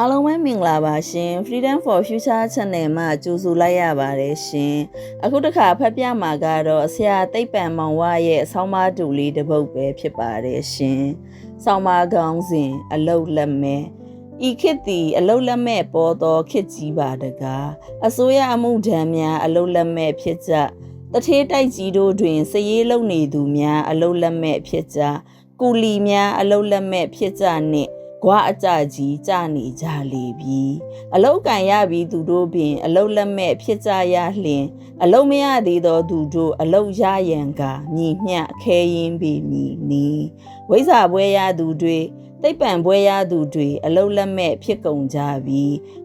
အားလုံးပဲမင်္ဂလာပါရှင် Freedom for Future Channel မှာကြိုဆိုလိုက်ရပါတယ်ရှင်အခုတစ်ခါဖတ်ပြမှာကတော့ဆရာသိပ္ပံမောင်ဝရဲ့ဆောင်းပါးတူလေးတစ်ပုဒ်ပဲဖြစ်ပါတယ်ရှင်ဆောင်းပါးကောင်းစဉ်အလုတ်လက်မဲ့ဤခေတ်သည်အလုတ်လက်မဲ့ပေါ်သောခေတ်ကြီးပါတကားအစိုးရအမှုထမ်းများအလုတ်လက်မဲ့ဖြစ်ကြတထေးတိုက်ကြီးတို့တွင်စည်ရေးလုံနေသူများအလုတ်လက်မဲ့ဖြစ်ကြကူလီများအလုတ်လက်မဲ့ဖြစ်ကြနှင့် ကွာအကြကြီးကြနေကြလေပြီအလုတ်ကန်ရပြီးသူတို့ပင်အလုတ်လက်မဲ့ဖြစ်ကြရလျင်အလုတ်မရသေးသောသူတို့အလုတ်ရရန်ကမြည်မျှခဲရင်ပေမည်နီဝိဇ္ဇာပွဲရသူတွေ သိပ္ပံပွဲရသူတွေအလုတ်လက်မဲ့ဖြစ်ကုန်ကြပြီ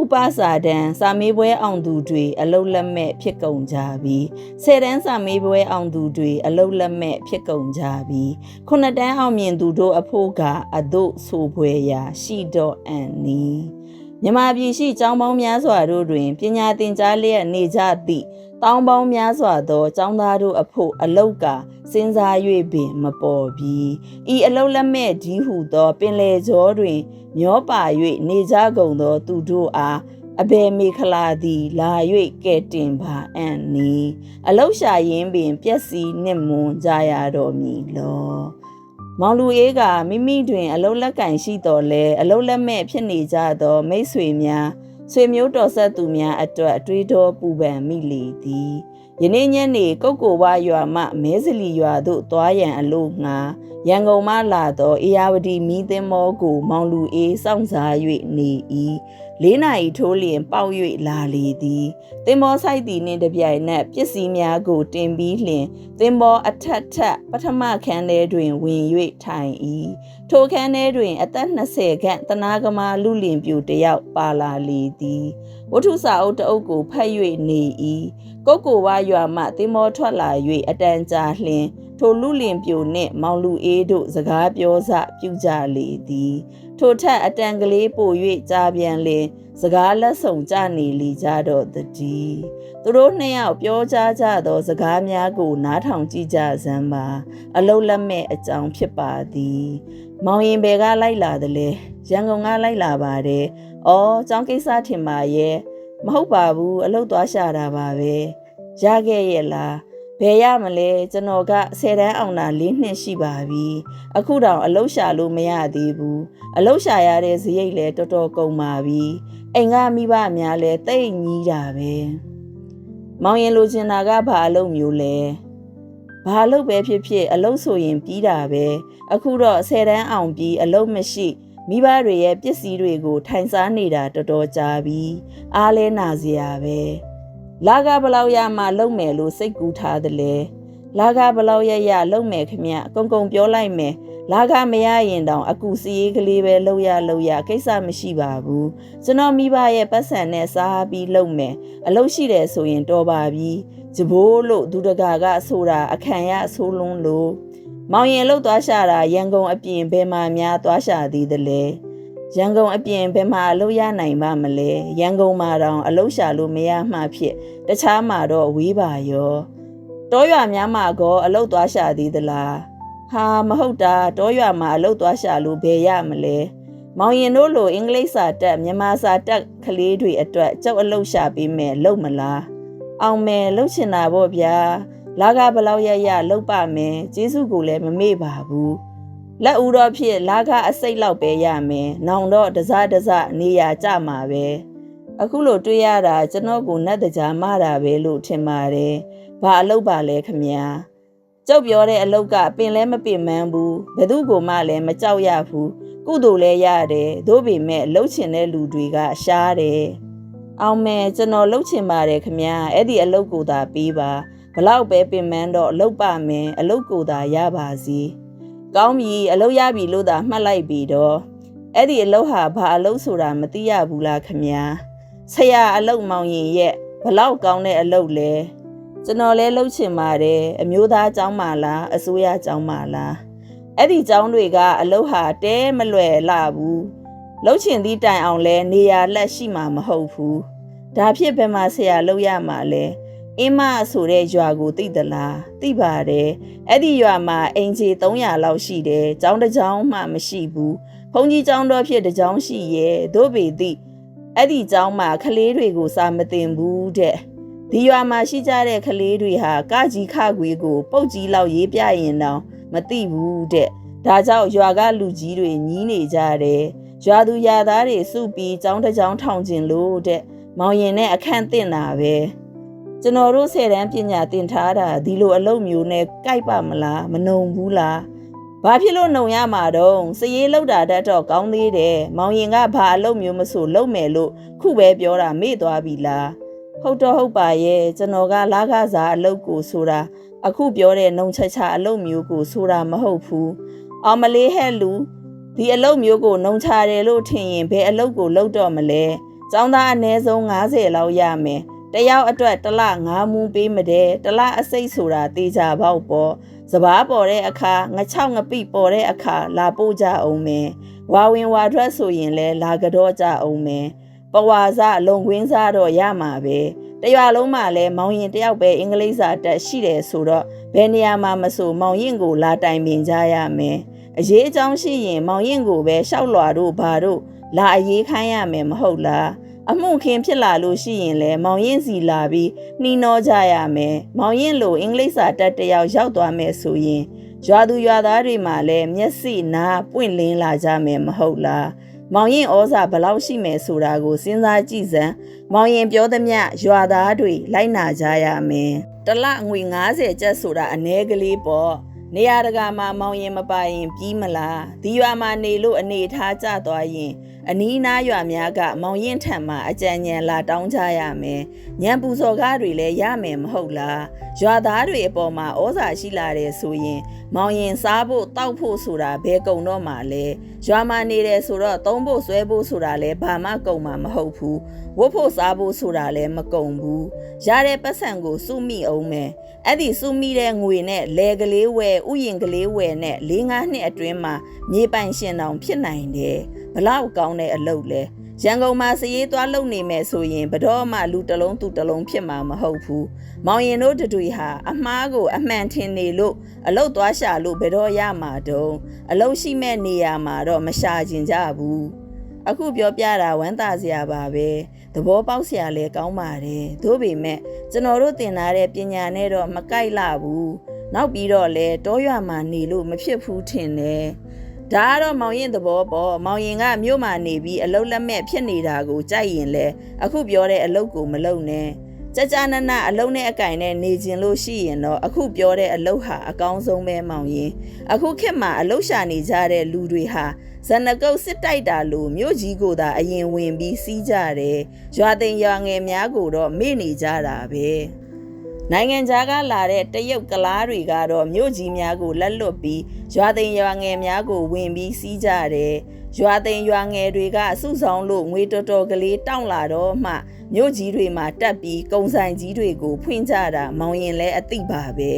ဥပစာဒံစာမေးပွဲအောင်သူတွေအလုတ်လက်မဲ့ဖြစ်ကုန်ကြပြီဆယ်တန်းစာမေးပွဲအောင်သူတွေအလုတ်လက်မဲ့ဖြစ်ကုန်ကြပြီခုနှစ်တန်းအောင်မြင်သူတို့အဖို့ကအဒုဆိုပွဲရာရှိတော့အန်နီမြမပြည်ရှိကျောင်းပေါင်းများစွာတို့တွင်ပညာသင်ကြားလျက်နေကြသည့် တောင်းပေါင်းများစွာသောကျောင်းသားတို့အဖို့အလောက်ကစဉ်းစား၍ပင်မပေါ်ပြီဤအလုတ်လက်မဲ့ဒီဟုသော ပင်လေကျော်တွင်မျောပါ၍နေကြကုန်သော သူတို့အားအဘယ်မေခလာသည်လာ၍ကဲ့တင်ပါအံ့နီအလုတ်ရှာရင်းပင်ပျက်စီးနှင့်မွန်ကြရတော်မူလောမောင်လူအေးကမိမိတွင် အလုတ်လက်ကင်ရှိတော်လဲအလုတ်လက်မဲ့ဖြစ်နေကြသောမိတ်ဆွေများ ဆွေမျိုးတော်ဆက်သူများအတွက်အတွေးတော်ပူပန်မိလေသည်ယနေ့ညနေကုတ်ကိုဝါရွာမှမဲစလီရွာသို့သွားရန်အလို့ငှာရန်ကုန်မှလာသောအေယာဝတီမီးသင်းမောကို မောင်လူအေးစောင့်စား၍နေ၏လေးနာရီထိုးလျင်ပေါက်၍လာလေသည်သင်္ဘောဆိုင်သည်နှင့်တပြိုင်နက်ပစ္စည်းများကိုတင်ပြီးလျင်သင်္ဘောအထက်ထက်ပထမခန်းထဲတွင်ဝင်၍ထိုင်၏ထိုခန်းထဲတွင် အသက်20ခန့်တနာကမာလူလင်ပြူတယောက်ပါလာလေသည်ဝတ္ထုစာအုပ်တအုပ်ကိုဖတ်၍နေ၏ကုတ်ကိုဝါရွာမှသင်္ဘောထွက်လာ၍အတန်ကြာလျင်ထိုလူလင်ပြိုနှင့်မောင်လူအေးတို့စကားပြောစပြုကြလေသည် ထိုထက်အတန်ကလေးပို၍ကြားပြန်လင်စကားလက်ဆောင်ကြနေလီကြတော့တည်းသူတို့နှစ်ယောက်ပြောကြားကြသောစကားများကိုနားထောင်ကြည့်ကြစမ်းပါ အလုတ်လက်မဲ့အကြောင်းဖြစ်ပါသည် မောင်ရင်ဘယ်ကလိုက်လာသလဲရန်ကုန်ကလိုက်လာပါတယ်။အော်ကျောင်းကိစ္စထင်ပါရဲ့မဟုတ်ပါဘူးအလုတ်သွားရှာတာပါပဲ။ရခဲ့ရဲ့လား ဘယ်ရမလဲကျွန်တော်ကဆယ်တန်းအောင်တာ၄နှစ်ရှိပါပြီအခုတောင်အလုတ်ရှာလို့မရသေးဘူးအလုတ်ရှာရတဲ့ဇရိတ်လည်းတော်တော်ကုန်ပါပြီအိမ်ကမိဘများလည်းတိတ်ညီးတာပဲမောင်ရင်လိုချင်တာကဘာအလုပ်မျိုးလဲဘာအလုပ်ပဲဖြစ်ဖြစ်အလုပ်ဆိုရင်ပြီးတာပဲအခုတော့ဆယ်တန်းအောင်ပြီးအလုပ်မရှိမိဘတွေရဲ့ပစ္စည်းတွေကို ထိုင်စားနေတာတော်တော်ကြာပြီအားလဲနာစရာပဲ လာကဘလောက်ရမှလုံမယ်လို့စိတ်ကူးထားတယ်လေလာကဘလောက်ရရလုံမယ်ခမအကုန်ကုန်ပြောလိုက်မယ်လာကမရရင်တောင်အကူစီရေးကလေးပဲလှုပ်ရလှုပ်ရကိစ္စမရှိပါဘူးကျွန်တော်မိဘရဲ့ပတ်စံနဲ့စားပြီးလှုပ်မယ်အလုပ်ရှိတယ်ဆိုရင်တော်ပါပြီဂျဘိုးလို့ဒုဒကာကဆိုတာအခန့်ရအဆိုးလုံးလို့မောင်ရင်လှုပ်သွားရှာတာရန်ကုန်အပြင်ဘယ်မှာများသွားရှာသေးသလဲ ရန်ကုန်အပြင်ဘယ်မှာအလုပ်ရနိုင်ပါမလဲရန်ကုန်မှာတော့အလုပ်ရှာလို့မရမှဖြစ်တခြားမှာတော့ဝေးပါရောတောရွာများမှာကောအလုပ်သွားရှာသေးသလားဟာမဟုတ်တာတောရွာမှာအလုပ်သွားရှာလို့ဘယ်ရမလဲမောင်ရင်တို့လိုအင်္ဂလိပ်စာတက်မြန်မာစာတက်ကလေးတွေအတွက်ကြောက်အလုပ်ရှာပေးမယ်လုပ်မလားအောင်မယ်လုပ်ချင်တာပေါ့ဗျာလာကဘလောက်ရရလုပ်ပါမယ်ကျေးဇူးကိုလည်းမမေ့ပါဘူး လက်ဦးတော့ဖြစ်လာကအစိတ်လောက်ပဲရမယ်။နောင်တော့တစားတစားနေရကြမှာပဲ။အခုလိုတွေ့ရတာကျွန်တော်ကိုနတ်တကြားမတာပဲလို့ထင်ပါတယ်။ဘာအလုပ်ပါလဲခမညာ။ကြောက်ပြောတဲ့အလုပ်ကပင်လဲမပင်မန်းဘူး။ဘယ်သူကမှလည်းမကြောက်ရဘူး။ကုသိုလ်လဲရတယ်။သို့ပေမဲ့လှုပ်ချင်တဲ့လူတွေကရှားတယ်။အောင်မယ်ကျွန်တော်လှုပ်ချင်ပါတယ်ခမညာ။အဲ့ဒီအလုပ်ကိုသာပေးပါ။ဘလောက်ပဲပင်မန်းတော့အလုပ်ပါမယ်အလုပ်ကိုသာရပါစီ။ ကောင်းပြီအလုပ်ရပြီလို့သာမှတ်လိုက်ပြီတော့အဲ့ဒီအလုပ်ဟာဘာအလုပ်ဆိုတာမသိရဘူးလားခမညာဆရာအလုပ်မောင်ရင်ရဲ့ဘလောက်ကောင်းတဲ့အလုပ်လဲကျွန်တော်လဲလှုပ်ချင်ပါတယ်အမျိုးသားเจ้าမလားအစိုးရเจ้าမလားအဲ့ဒီเจ้าတွေက အလုပ်ဟာတဲမလွယ်လာဘူးလှုပ်ချင်သည့်တိုင်အောင်လဲနေရာလက်ရှိမှာမဟုတ်ဘူးဒါဖြစ်ဘယ်မှာဆရာလှုပ်ရမှာလဲ အင်းမဆိုတဲ့ရွာကိုသိသလားသိပါတယ်အဲ့ဒီရွာမှာအင်ဂျီ300လောက်ရှိတယ်ကျောင်းတစ်ကျောင်းမှမရှိဘူးဘုန်းကြီးကျောင်းတော်ဖြစ်တစ်ကျောင်းရှိရဲ့တို့ပေသည့်အဲ့ဒီကျောင်းမှာကလေးတွေကိုစာမတင်ဘူးတဲ့ဒီရွာမှာရှိကြတဲ့ကလေးတွေဟာကကြီးခခွေကိုပုတ်ကြီးလောက်ရေးပြရင်တော့မသိဘူးတဲ့ဒါကြောင့်ရွာကလူကြီးတွေညီးနေကြတယ်ရွာသူရွာသားတွေစုပြီးကျောင်းတစ်ကျောင်းထောင်ကျင်လို့တဲ့မောင်ရင်နဲ့အခန့်တင်တာပဲ ကျွန်တော်တို့ဆယ်တန်းပညာသင်ထားတာဒီလိုအလုပ်မျိုးနဲ့ကြိုက်ပါမလားမနှုံဘူးလားဘာဖြစ်လို့နှုံရမှာတော့စည်ရေးလောက်တာတတ်တော့ကောင်းသေးတယ်မောင်ရင်ကဘာအလုပ်မျိုးမဆိုလုပ်မယ်လို့ခုပဲပြောတာမေ့သွားပြီလားဟုတ်တော့ဟုတ်ပါရဲ့ကျွန်တော်ကလာခစားအလုပ်ကိုဆိုတာအခုပြောတဲ့နှုံချက်ချအလုပ်မျိုးကိုဆိုတာမဟုတ်ဘူးအောင်မလေးဟဲ့လူဒီအလုပ်မျိုးကိုနှုံချတယ်လို့ထင်ရင်ဘယ်အလုပ်ကိုလုပ်တော့မလဲ။ចောင်းသားအနည်းဆုံး90လောက်ရမယ်။ တယောက်အတွက်တစ်လ9မူးပေးမတဲ့တစ်လအစိတ်ဆိုတာတေချာပေါက်ပေါ့။စပားပေါ်တဲ့အခါငချောက်ငပိပေါ်တဲ့အခါလာပို့ကြအောင်မယ်။ဝါဝင်ဝါထွက်ဆိုရင်လဲလာကြောကြအောင်မယ်။ပဝါစအလုံခွင်းစားတော့ရမှာပဲ။တရွာလုံးမှာလဲမောင်ရင်တယောက်ပဲအင်္ဂလိပ်စာတက်ရှိတယ်ဆိုတော့ဘယ်နေရာမှာမဆိုမောင်ရင်ကိုလာတိုင်ပင်ကြရမယ်။အရေးအကြောင်းရှိရင်မောင်ရင်ကိုပဲရှောက်လွာတို့ဘာတို့လာအရေးခိုင်းရမယ်မဟုတ်လား အမှုခင်ဖြစ်လာလို့ရှိရင်လည်းမောင်ရင်စီလာပြီးနှီးနှောကြရမယ်မောင်ရင်လိုအင်္ဂလိပ်စာတက်တယောက်ရောက်သွားမယ်ဆိုရင်ရွာသူရွာသားတွေမှာလည်းမျက်စိနားပွင့်လင်းလာကြမယ်မဟုတ်လားမောင်ရင်ဩဇာဘလောက်ရှိမယ်ဆိုတာကိုစဉ်းစားကြည့်စမ်းမောင်ရင်ပြောသမျှရွာသားတွေလိုက်နာကြရမယ်တလငွေ90ကျပ်ဆိုတာအ ਨੇ ကလေးပေါ့နေရာတကာမှာမောင်ရင်မပိုင်ရင်ပြီးမလားဒီရွာမှာနေလို့အနေထားကျသွားရင် အနီးနားရွာများကမောင်ရင်ထံမှာအကြံဉာဏ်လာတောင်းကြရမယ်ညံပူစော်ကားတွေလည်းရမယ်မဟုတ်လားရွာသားတွေအပေါ်မှာဩဇာရှိလာတယ်ဆိုရင် မောင်ရင်စားဖို့တောက်ဖို့ဆိုတာဘယ်ကုံတော့မှလဲရွာမှာနေတယ်ဆိုတော့သုံးဖို့ဆွဲဖို့ဆိုတာလည်းဘာမှကုံမှာမဟုတ်ဘူးဝတ်ဖို့စားဖို့ဆိုတာလည်းမကုံဘူးရတဲ့ပတ်စံကိုစုမိအောင်မယ်အဲ့ဒီစုမိတဲ့ငွေနဲ့လဲကလေးဝယ်ဥယျင်ကလေးဝယ်နဲ့၄၅နှစ်အတွင်းမှာမြေပိုင်ရှင်တောင်ဖြစ်နိုင်တယ် ဘလောက်ကောင်းတဲ့အလုပ်လဲရန်ကုန်မှာစရေးသွားလုပ်နေမယ်ဆိုရင်ဘတော်မှလူတစ်လုံးသူတစ်လုံးဖြစ်မှာမဟုတ်ဘူးမောင်ရင်တို့တွေဟာအမားကိုအမှန်ထင်နေလို့အလုတ်သွားရှာလို့ဘယ်တော့ရမှာတုံးအလုတ်ရှိမဲ့နေရာမှာတော့မရှာကျင်ကြဘူးအခုပြောပြတာဝမ်းသာစရာပါပဲသဘောပေါက်စရာလည်းကောင်းပါတယ်သို့ပေမဲ့ကျွန်တော်တို့သင်ထားတဲ့ပညာနဲ့တော့မကိုက်လာဘူးနောက်ပြီးတော့လဲတောရွာမှာနေလို့မဖြစ်ဘူးထင်တယ် ဒါကတော့မောင်ရင်သဘောပေါ့မောင်ရင်ကမြို့မှာနေပြီးအလုတ်လက်မဲ့ဖြစ်နေတာကိုကြိုက်ရင်လဲအခုပြောတဲ့အလုတ်ကိုမလုံနဲ့ကြကြနနအလုံးနဲ့အကင်နဲ့နေခြင်းလို့ရှိရင်တော့အခုပြောတဲ့အလုတ်ဟာအကောင်းဆုံးပဲမောင်ရင်အခုခေတ်မှာအလုတ်ရှာနေကြတဲ့လူတွေဟာဇနကုတ်စစ်တိုက်တာလို့မြို့ကြီးကိုသာအရင်ဝင်ပြီးစီးကြတယ်ရွာသိမ်ရွာငယ်များကိုတော့မေ့နေကြတာပဲ နိုင်ငံခြားကလာတဲ့တရုတ်ကလားတွေကတော့မြို့ကြီးများကိုလက်လွတ်ပြီးရွာသိမ်ရွာငယ်များကိုဝင်ပြီးစီးကြတယ်ရွာသိမ်ရွာငယ်တွေကအစုဆောင်လို့ငွေတော်တော်ကလေးတောင့်လာတော့မှမြို့ကြီးတွေမှာတက်ပြီးကုံဆိုင်ကြီးတွေကိုဖွင့်ကြတာမောင်ရင်လဲအသိပါပဲ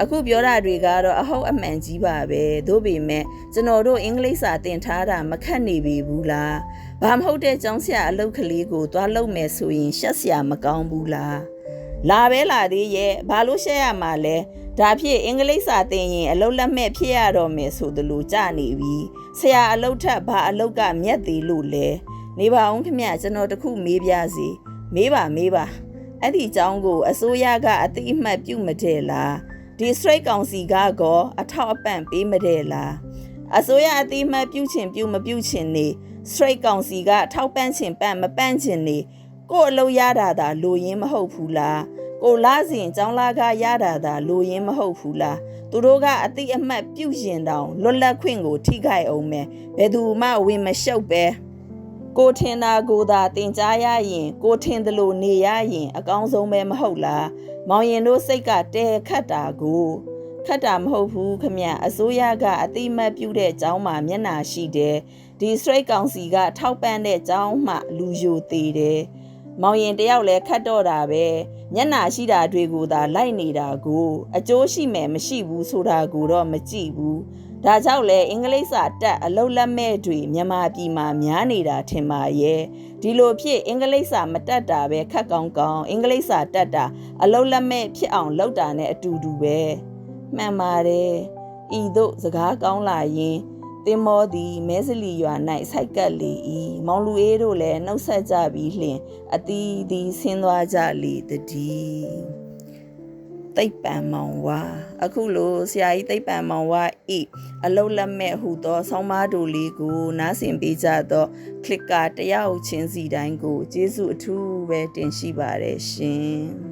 အခုပြောတာတွေကတော့အဟုတ်အမှန်ကြီးပါပဲသို့ပေမဲ့ကျွန်တော်တို့အင်္ဂလိပ်စာသင်ထားတာမခက်နေပြီဘူးလားဘာမဟုတ်တဲ့ကျောင်းဆရာအလုပ်ကလေးကိုသွားလုပ်မယ်ဆိုရင်ရှက်စရာမကောင်းဘူးလား လာပဲလာသေးရဲ့ဘာလို့ရှက်ရမှာလဲဒါဖြစ်အင်္ဂလိပ်စာသင်ရင်အလုပ်လက်မဲ့ဖြစ်ရတော့မယ်ဆိုသလိုကြနေပြီဆရာအလုပ်ထက်ဘာအလုပ်ကမြက်သေးလို့လဲနေပါအောင်ခင်ဗျကျွန်တော်တခုမေးပြစီမေးပါမေးပါအဲ့ဒီအကြောင်းကိုအစိုးရကအတိအမှတ်ပြုမတဲ့လားဒီ straight ကောင်စီကကောအထောက်အပံ့ပေးမတဲ့လားအစိုးရအတိအမှတ်ပြုချင်ပြုမပြုချင်နေ straight ကောင်စီကထောက်ပံ့ချင်ပံ့မပံ့ချင်နေ ကို့အလုပ်ရတာသာလိုရင်းမဟုတ်ဘူးလားကိုလာစဉ်ចောင်းလာကရတာသာလိုရင်းမဟုတ်ဘူးလားသူတို့ကအတိအမှတ်ပြုရင်တောင်လွတ်လပ်ခွင့်ကို ထိခိုက်အောင်မယ်ဘယ်သူမှဝင်မရှုပ်ပဲကိုထင်တာကိုသာတင်ကြားရရင် ကိုထင်တယ်လို့နေရရင် အကောင်းဆုံးပဲမဟုတ်လားမောင်ရင်တို့စိတ်ကတဲခတ်တာကိုခတ်တာမဟုတ်ဘူးခမအစိုးရကအတိမတ်ပြုတဲ့အကြောင်းမှမျက်နာရှိတယ်ဒီ straight ကောင်စီကထောက်ပံ့တဲ့အကြောင်းမှလူယိုသေးတယ် မောင်ရင်တယောက်လဲခတ်တော့တာပဲမျက်နာရှိတာတွေကိုသာလိုက်နေတာကိုအကျိုးရှိမယ်မရှိဘူးဆိုတာကိုတော့မကြည့်ဘူးဒါကြောင့်လဲအင်္ဂလိပ်စာတက်အလုတ်လက်မဲ့တွေမြန်မာပြည်မှာများနေတာထင်ပါရဲ့ဒီလိုဖြစ်အင်္ဂလိပ်စာမတတ်တာပဲခက်ကောင်းကောင်းအင်္ဂလိပ်စာတတ်တာအလုံးလက်မဲ့ဖြစ်အောင်လုပ်တာနဲ့အတူတူပဲမှန်ပါတယ်ဤသို့စကားကောင်းလာရင် တင်မောသည်မဲစလီရွာ၌ဆိုက်ကပ်လေ၏မောင်လူအေးတို့လည်းနှုတ်ဆက်ကြပြီးလျှင်အတီးတီးဆင်းသွားကြလေတည်းသိပ်ပံမောင်ဝါအခုလိုဆရာကြီးသိပ်ပံမောင်ဝါဤအလုတ်လက်မဲ့ဟူသောဆောင်းပါးတို့လေးကိုနားဆင်ပေးကြသောကလစ်ကာတယောက်ချင်းစီတိုင်းကိုကျေးဇူးအထူးပဲတင်ရှိပါတယ်ရှင်